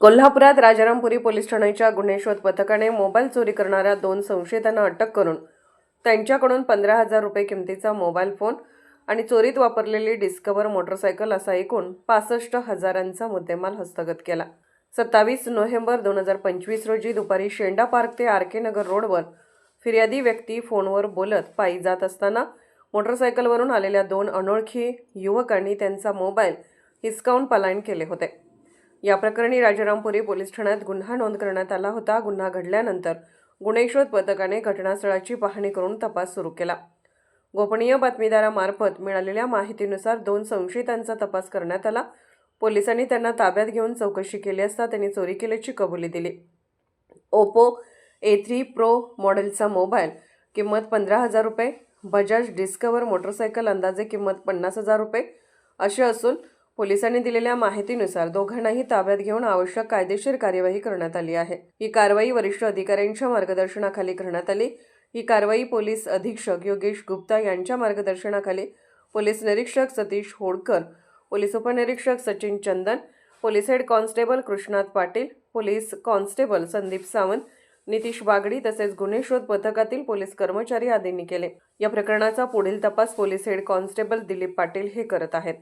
कोल्हापुरात राजारामपुरी पोलीस ठाण्याच्या गुन्हे शोध पथकाने मोबाईल चोरी करणाऱ्या दोन संशयितांना अटक करून त्यांच्याकडून पंधरा हजार रुपये किमतीचा मोबाईल फोन आणि चोरीत वापरलेली डिस्कवर मोटरसायकल असा एकूण पासष्ट हजारांचा मुद्देमाल हस्तगत केला. सत्तावीस नोव्हेंबर दोन हजार पंचवीस रोजी दुपारी शेंडा पार्क ते आर के नगर रोडवर फिर्यादी व्यक्ती फोनवर बोलत पायी जात असताना मोटरसायकलवरून आलेल्या दोन अनोळखी युवकांनी त्यांचा मोबाईल हिसकावून पलायन केले होते. या प्रकरणी राजारामपुरी पोलीस ठाण्यात गुन्हा नोंद करण्यात आला होता. गुन्हा घडल्यानंतर गुन्हे शोध पथकाने घटनास्थळाची पाहणी करून तपास सुरू केला. गोपनीय बातमीदारामार्फत मिळालेल्या माहितीनुसार दोन संशयितांचा तपास करण्यात आला. पोलिसांनी त्यांना ताब्यात घेऊन चौकशी केली असता त्यांनी चोरी केल्याची कबुली दिली. ओप्पो ए थ्री प्रो मॉडेलचा मोबाईल किंमत पंधरा हजार रुपये. बजाज डिस्कवर मोटरसायकल अंदाजे किंमत पन्नास हजार रुपये. असे असून पोलिसांनी दिलेल्या माहितीनुसार दोघांनाही ताब्यात घेऊन आवश्यक कायदेशीर कार्यवाही करण्यात आली आहे. ही कारवाई वरिष्ठ अधिकाऱ्यांच्या मार्गदर्शनाखाली करण्यात आली. ही कारवाई पोलीस अधीक्षक योगेश गुप्ता यांच्या मार्गदर्शनाखाली. पोलीस निरीक्षक सतीश होडकर पोलीस उपनिरीक्षक Sachin Chandan police head constable Krishnat Patil police constable Sandeep Sawant Nitish Bagdi तसेच गुन्हे शोध पथकातील पोलीस कर्मचारी आदींनी केले. या प्रकरणाचा पुढील तपास police head constable Dilip Patil हे करत आहेत.